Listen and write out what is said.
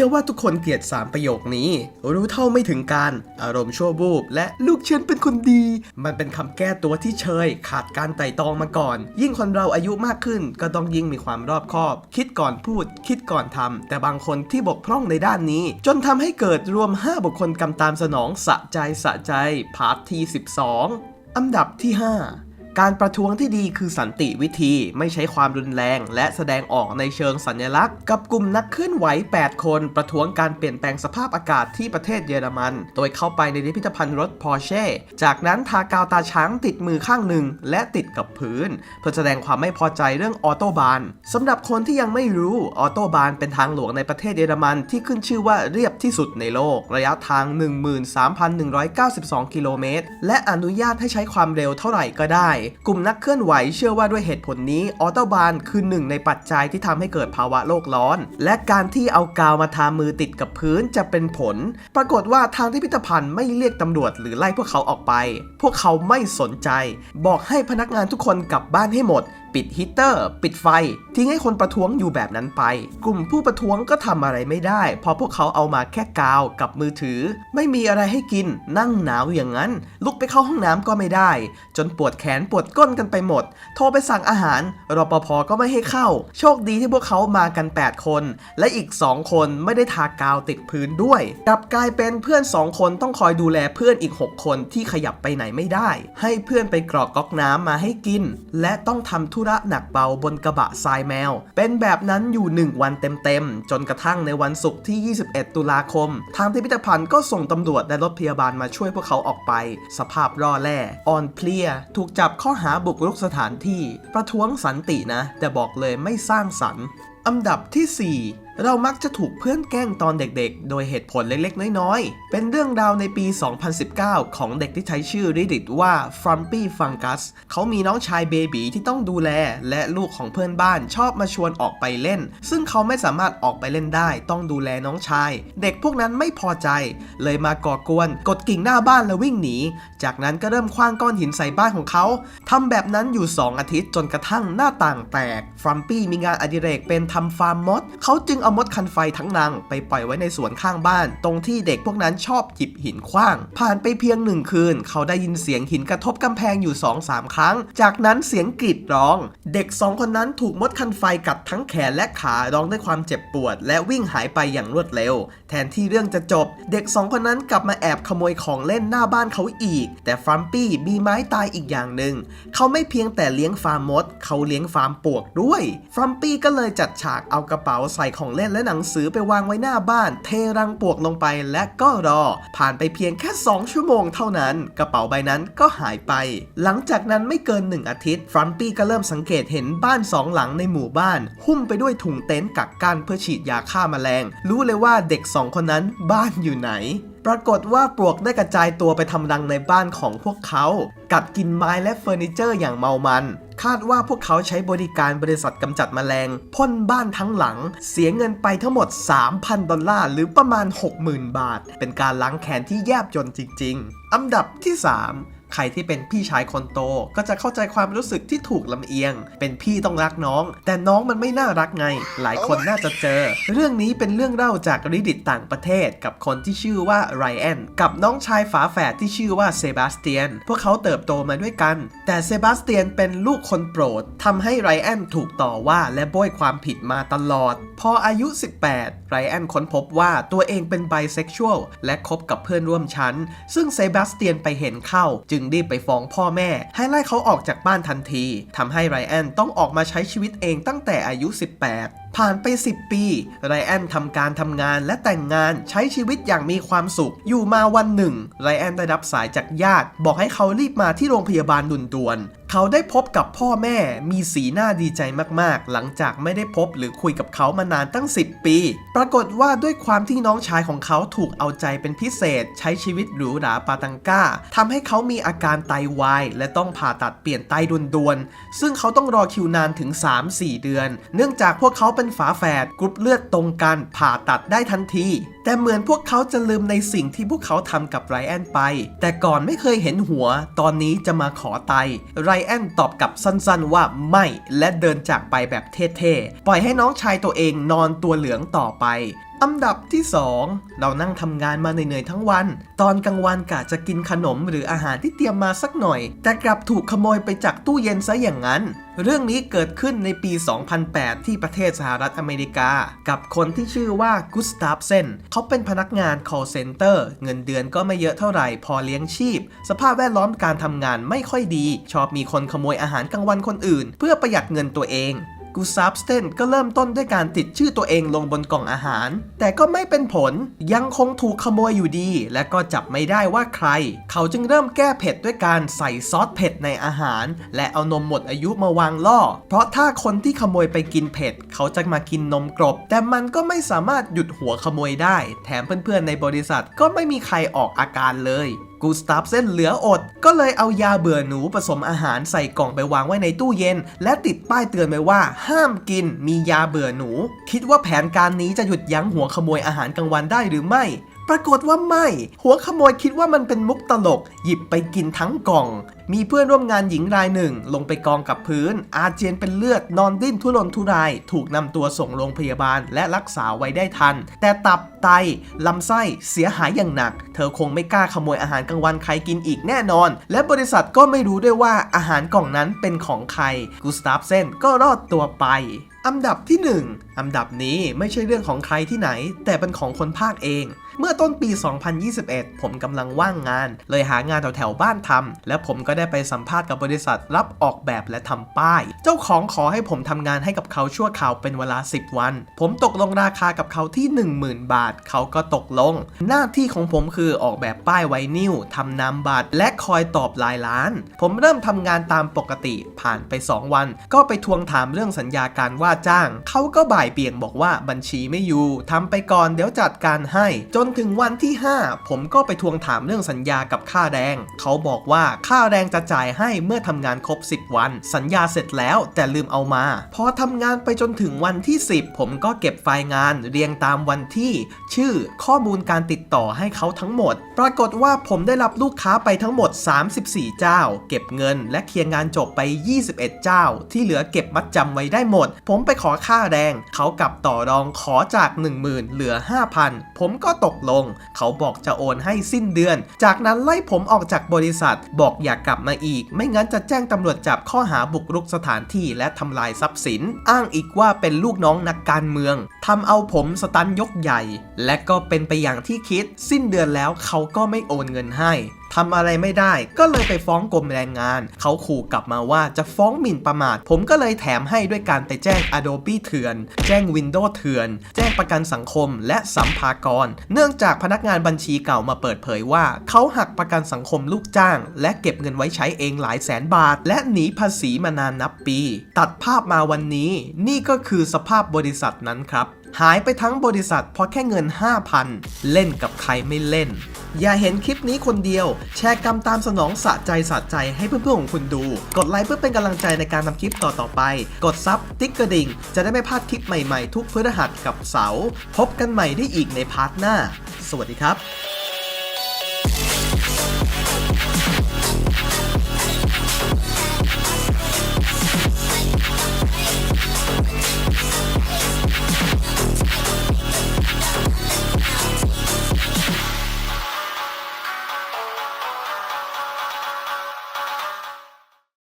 ชื่อว่าทุกคนเกลียดสามประโยคนี้ รู้เท่าไม่ถึงการอารมณ์ชั่ววูบ และลูกฉันเป็นคนดี มันเป็นคำแก้ตัวที่เชย ขาดการไต่ตองมาก่อน ยิ่งคนเราอายุมากขึ้น ก็ต้องยิ่งมีความรอบคอบ คิดก่อนพูด คิดก่อนทำแต่บางคนที่บกพร่องในด้านนี้ จนทำให้เกิดรวม 5 บุคคลกำตามสนองสะใจสะใจพาร์ทที่12 อันดับที่ 5 การประท้วงที่ดีคือสันติวิธีไม่ใช้ความรุนแรง และแสดงออกในเชิงสัญลักษณ์ กับกลุ่มนักเคลื่อนไหว 8 คนประท้วงการเปลี่ยนแปลงสภาพอากาศที่ประเทศเยอรมัน โดยเข้าไปในพิพิธภัณฑ์รถพอร์เช่ จากนั้นทากาวตาช้างติดมือข้างหนึ่ง และติดกับพื้น เพื่อแสดงความไม่พอใจเรื่องออโตบานสำหรับคนที่ยังไม่รู้ออโตบานเป็นทางหลวงในประเทศเยอรมันที่ขึ้นชื่อว่าเรียบที่สุดในโลก ระยะทาง 13,192 กิโลเมตรและอนุญาตให้ใช้ความเร็วเท่าไหร่ก็ได้กลุ่มนักเคลื่อนไหวเชื่อว่าด้วยเหตุผลนี้ออโตบานคือหนึ่งในปัจจัยที่ทำให้เกิดภาวะโลกร้อน และการที่เอากาวมาทามือติดกับพื้นจะเป็นผล ปรากฏว่าทางที่พิพิธภัณฑ์ไม่เรียกตำรวจหรือไล่พวกเขาออกไป พวกเขาไม่สนใจ บอกให้พนักงานทุกคนกลับบ้านให้หมดปิดฮีเตอร์ ปิดไฟ ทิ้งให้คนประท้วงอยู่แบบนั้นไป กลุ่มผู้ประท้วงก็ทำอะไรไม่ได้เพราะพวกเขาเอามาแค่กาวกับมือถือ ไม่มีอะไรให้กิน นั่งหนาวอย่างนั้น ลุกไปเข้าห้องน้ำก็ไม่ได้ จนปวดแขนปวดก้นกันไปหมด โทรไปสั่งอาหาร รปภก็ไม่ให้เข้า โชคดีที่พวกเขามากัน 8 คน และอีก 2 คนไม่ได้ทากาวติดพื้นด้วย กลับกลายเป็นเพื่อน 2 คนต้องคอยดูแลเพื่อนอีก 6 คนที่ขยับไปไหนไม่ได้ ให้เพื่อนไปกรอกก๊อกน้ำมาให้กิน และต้องทำธุระหนักเบาบนกระบะทรายแมว เป็นแบบนั้นอยู่ 1 วันเต็มๆ จนกระทั่งในวันศุกร์ที่ 21 ตุลาคม ทางพิพิธภัณฑ์ก็ส่งตำรวจและรถพยาบาลมาช่วยพวกเขาออกไป สภาพร่อแร่อ่อนเพลีย ถูกจับข้อหาบุกรุกสถานที่ ประท้วงสันตินะ แต่บอกเลยไม่สร้างสรรค์อันดับที่ 4 เรามักจะถูกเพื่อนแกล้งตอนเด็กๆ โดยเหตุผลเล็กๆ น้อยๆ เป็นเรื่องราวในปี 2019 ของเด็กที่ใช้ชื่อ Reddit ว่า Frumpy Fungus เขามีน้องชายเบบีที่ต้องดูแล และลูกของเพื่อนบ้านชอบมาชวนออกไปเล่น ซึ่งเขาไม่สามารถออกไปเล่นได้ ต้องดูแลน้องชาย เด็กพวกนั้นไม่พอใจ เลยมาก่อกวน กดกิ่งหน้าบ้านแล้ววิ่งหนี จากนั้นก็เริ่มคว้างก้อนหินใส่บ้านของเขาทำแบบนั้นอยู่ 2 อาทิตย์จนกระทั่งหน้าต่างแตกฟรัมปี้มีงานอดิเรกเป็นทำฟาร์มมด เขาจึงเอามดคันไฟทั้งนางไปปล่อยไว้ในสวนข้างบ้าน ตรงที่เด็กพวกนั้นชอบหยิบหินคว้าง ผ่านไปเพียงหนึ่งคืน เขาได้ยินเสียงหินกระทบกำแพงอยู่2-3ครั้ง จากนั้นเสียงกรีดร้อง เด็กสองคนนั้นถูกมดคันไฟกัดทั้งแขนและขาร้องด้วยความเจ็บปวด และวิ่งหายไปอย่างรวดเร็ว แทนที่เรื่องจะจบ เด็กสองคนนั้นกลับมาแอบขโมยของเล่นหน้าบ้านเขาอีก แต่ฟรัมปี้มีไม้ตายอีกอย่างหนึ่งเขาไม่เพียงแต่เลี้ยงฟาร์มมด เขาเลี้ยงฟาร์มปวกด้วยฟรัมปี้ก็เลยจัดฉากเอากระเป๋าใส่ของเล่นและหนังสือไปวางไว้หน้าบ้าน เทรังปวกลงไปและก็รอ ผ่านไปเพียงแค่ 2 ชั่วโมงเท่านั้น กระเป๋าใบนั้นก็หายไป หลังจากนั้นไม่เกิน 1 อาทิตย์ ฟรัมปี้ก็เริ่มสังเกตเห็นบ้านสองหลังในหมู่บ้าน หุ้มไปด้วยถุงเต็นท์กักกันเพื่อฉีดยาฆ่าแมลง รู้เลยว่าเด็กสองคนนั้นบ้านอยู่ไหน ปรากฏว่าปลวกได้กระจายตัวไปทำรังในบ้านของพวกเขา กัดกินไม้และเฟอร์นิเจอร์อย่างเมามัน คาดว่าพวกเขาใช้บริการบริษัทกำจัดแมลงพ่นบ้านทั้งหลัง เสียเงินไปทั้งหมด 3,000 ดอลลาร์หรือประมาณ 60,000 บาท เป็นการล้างแค้นที่แยบยนจริง ๆ อันดับที่ 3 ใครที่เป็นพี่ชายคนโต ก็จะเข้าใจความรู้สึกที่ถูกลำเอียง เป็นพี่ต้องรักน้อง แต่น้องมันไม่น่ารักไง หลายคนน่าจะเจอ เรื่องนี้เป็นเรื่องเล่าจากริดิตต่างประเทศ กับคนที่ชื่อว่าไรแอนกับน้องชายฝาแฝดที่ชื่อว่าเซบาสเตียน พวกเขาเติบโตมาด้วยกัน แต่เซบาสเตียนเป็นลูกคนโปรดทำให้ไรแอนถูกต่อว่าและโบยความผิดมาตลอด พออายุ 18 ไรแอนค้นพบว่าตัวเองเป็นไบเซ็กชวลและคบกับเพื่อนร่วมชั้น ซึ่งเซบาสเตียนไปเห็นเข้าจึงรีบไปฟ้องพ่อแม่ ให้ไล่เขาออกจากบ้านทันทีทำให้ไรอันต้องออกมาใช้ชีวิตเองตั้งแต่อายุ 18 ผ่านไป 10 ปี ไรแอนทำการทำงานและแต่งงานใช้ชีวิตอย่างมีความสุข อยู่มาวันหนึ่ง ไรแอนได้รับสายจากญาติ บอกให้เขารีบมาที่โรงพยาบาลด่วนๆเขาได้พบกับพ่อแม่มีสีหน้าดีใจมากๆ หลังจากไม่ได้พบหรือคุยกับเขามานานตั้ง 10 ปี ปรากฏว่าด้วยความที่น้องชายของเขาถูกเอาใจเป็นพิเศษ ใช้ชีวิตหรูหราปาตังก้าทำให้เขามีอาการไตวาย และต้องผ่าตัดเปลี่ยนไตด่วนๆซึ่งเขาต้องรอคิวนานถึง 3-4 เดือน เนื่องจากพวกเขาเป็นฝาแฝดกรุ๊ปเลือดตรงกันผ่าตัดได้ทันที แต่เหมือนพวกเขาจะลืมในสิ่งที่พวกเขาทำกับไรแอนไป แต่ก่อนไม่เคยเห็นหัว ตอนนี้จะมาขอไตไรแอนตอบกลับสั้นๆว่าไม่และเดินจากไปแบบเท่ๆ ปล่อยให้น้องชายตัวเองนอนตัวเหลืองต่อไป อันดับที่ 2 เรานั่งทำงานมาเหนื่อยๆทั้งวัน ตอนกลางวันกะจะกินขนมหรืออาหารที่เตรียมมาสักหน่อย แต่กลับถูกขโมยไปจากตู้เย็นซะอย่างนั้น เรื่องนี้เกิดขึ้นในปี 2008 ที่ประเทศสหรัฐอเมริกา กับคนที่ชื่อว่ากุสตาฟเซนเขาเป็นพนักงาน call center เงินเดือนก็ไม่เยอะเท่าไหร่พอเลี้ยงชีพ สภาพแวดล้อมการทำงานไม่ค่อยดี ชอบมีคนขโมยอาหารกลางวันคนอื่น เพื่อประหยัดเงินตัวเอง กูซาบสเตนก็เริ่มต้นด้วยการติดชื่อตัวเองลงบนกล่องอาหาร แต่ก็ไม่เป็นผลยังคงถูกขโมยอยู่ดี และก็จับไม่ได้ว่าใคร เขาจึงเริ่มแก้เผ็ดด้วยการใส่ซอสเผ็ดในอาหาร และเอานมหมดอายุมาวางล่อ เพราะถ้าคนที่ขโมยไปกินเผ็ด เขาจะมากินนมกรบ แต่มันก็ไม่สามารถหยุดหัวขโมยได้ แถมเพื่อนๆในบริษัทก็ไม่มีใครออกอาการเลย กูสตาฟเส้นเหลืออด ก็เลยเอายาเบื่อหนูผสมอาหารใส่กล่องไปวางไว้ในตู้เย็น และติดป้ายเตือนไว้ว่า ห้ามกินมียาเบื่อหนู คิดว่าแผนการนี้จะหยุดยั้งหัวขโมยอาหารกลางวันได้หรือไม่ ปรากฏว่าไม่ หัวขโมยคิดว่ามันเป็นมุกตลก หยิบไปกินทั้งกล่อง มีเพื่อนร่วมงานหญิงรายหนึ่ง ลงไปกองกับพื้น อาเจียนเป็นเลือดนอนดิ้นทุรนทุราย ถูกนำตัวส่งโรงพยาบาลและรักษาไว้ได้ทัน แต่ตับไตลำไส้เสียหายอย่างหนัก เธอคงไม่กล้าขโมยอาหารกลางวันใครกินอีกแน่นอน และบริษัทก็ไม่รู้ด้วยว่าอาหารกล่องนั้นเป็นของใครกูสตาฟเซนก็รอดตัวไปอันดับที่ 1 อันดับนี้ไม่ใช่เรื่องของใครที่ไหน แต่เป็นของคนภาคเอง เมื่อต้นปี 2021 ผมกำลังว่างงาน เลยหางานแถวๆบ้านทำและผมก็ได้ไปสัมภาษณ์กับบริษัทรับออกแบบและทำป้าย เจ้าของขอให้ผมทำงานให้กับเขาชั่วคราวเป็นเวลา 10 วัน ผมตกลงราคากับเขาที่ 10,000 บาท เขาก็ตกลง หน้าที่ของผมคือออกแบบป้ายไวนิลทำนามบัตรและคอยตอบลายล้าน ผมเริ่มทำงานตามปกติผ่านไป 2 วัน ก็ไปทวงถามเรื่องสัญญาการว่าจ้าง เขาก็บ่ายเบี่ยงบอกว่าบัญชีไม่อยู่ทำไปก่อนเดี๋ยวจัดการให้ จนถึงวันที่ 5 ผมก็ไปทวงถามเรื่องสัญญากับค่าแรง เขาบอกว่าค่าแรงจะจ่ายให้เมื่อทำงานครบ 10 วัน สัญญาเสร็จแล้วแต่ลืมเอามา พอทำงานไปจนถึงวันที่ 10 ผมก็เก็บไฟล์งานเรียงตามวันที่ ชื่อข้อมูลการติดต่อให้เขาทั้งหมด ปรากฏว่าผมได้รับลูกค้าไปทั้งหมด 34 เจ้า เก็บเงินและเคลียร์งานจบไป 21 เจ้า ที่เหลือเก็บมัดจำไว้ได้หมด ผมมไปขอค่าแรง เขากลับต่อรองขอจาก 10,000 เหลือ 5,000 ผมก็ตกลง เขาบอกจะโอนให้สิ้นเดือน จากนั้นไล่ผมออกจากบริษัท บอกอย่ากลับมาอีก ไม่งั้นจะแจ้งตำรวจจับข้อหาบุกรุกสถานที่และทำลายทรัพย์สิน อ้างอีกว่าเป็นลูกน้องนักการเมืองทำเอาผมสตันยกใหญ่ และก็เป็นไปอย่างที่คิด สิ้นเดือนแล้วเขาก็ไม่โอนเงินให้ ทำอะไรไม่ได้ ก็เลยไปฟ้องกรมแรงงาน เขาขู่กลับมาว่าจะฟ้องหมิ่นประมาท ผมก็เลยแถมให้ด้วยการไปแจ้ง Adobe เถื่อน แจ้ง Windows เถื่อน แจ้งประกันสังคมและสัมภากร เนื่องจากพนักงานบัญชีเก่ามาเปิดเผยว่า เขาหักประกันสังคมลูกจ้าง และเก็บเงินไว้ใช้เองหลายแสนบาท และหนีภาษีมานานนับปี ตัดภาพมาวันนี้ นี่ก็คือสภาพบริษัทนั้นครับ หายไปทั้งบริษัทเพราะแค่เงิน 5,000 เล่นกับใครไม่เล่น อย่าเห็นคลิปนี้คนเดียว แชร์กรรมตามสนองสะใจสะใจให้เพื่อนๆของคุณดู กดไลค์เพื่อเป็นกำลังใจในการทำคลิปต่อๆไป กดซับติ๊กกระดิ่ง จะได้ไม่พลาดคลิปใหม่ๆ ทุกพฤหัสกับเสาร์พบกันใหม่ได้อีกในพาร์ทหน้า สวัสดีครับ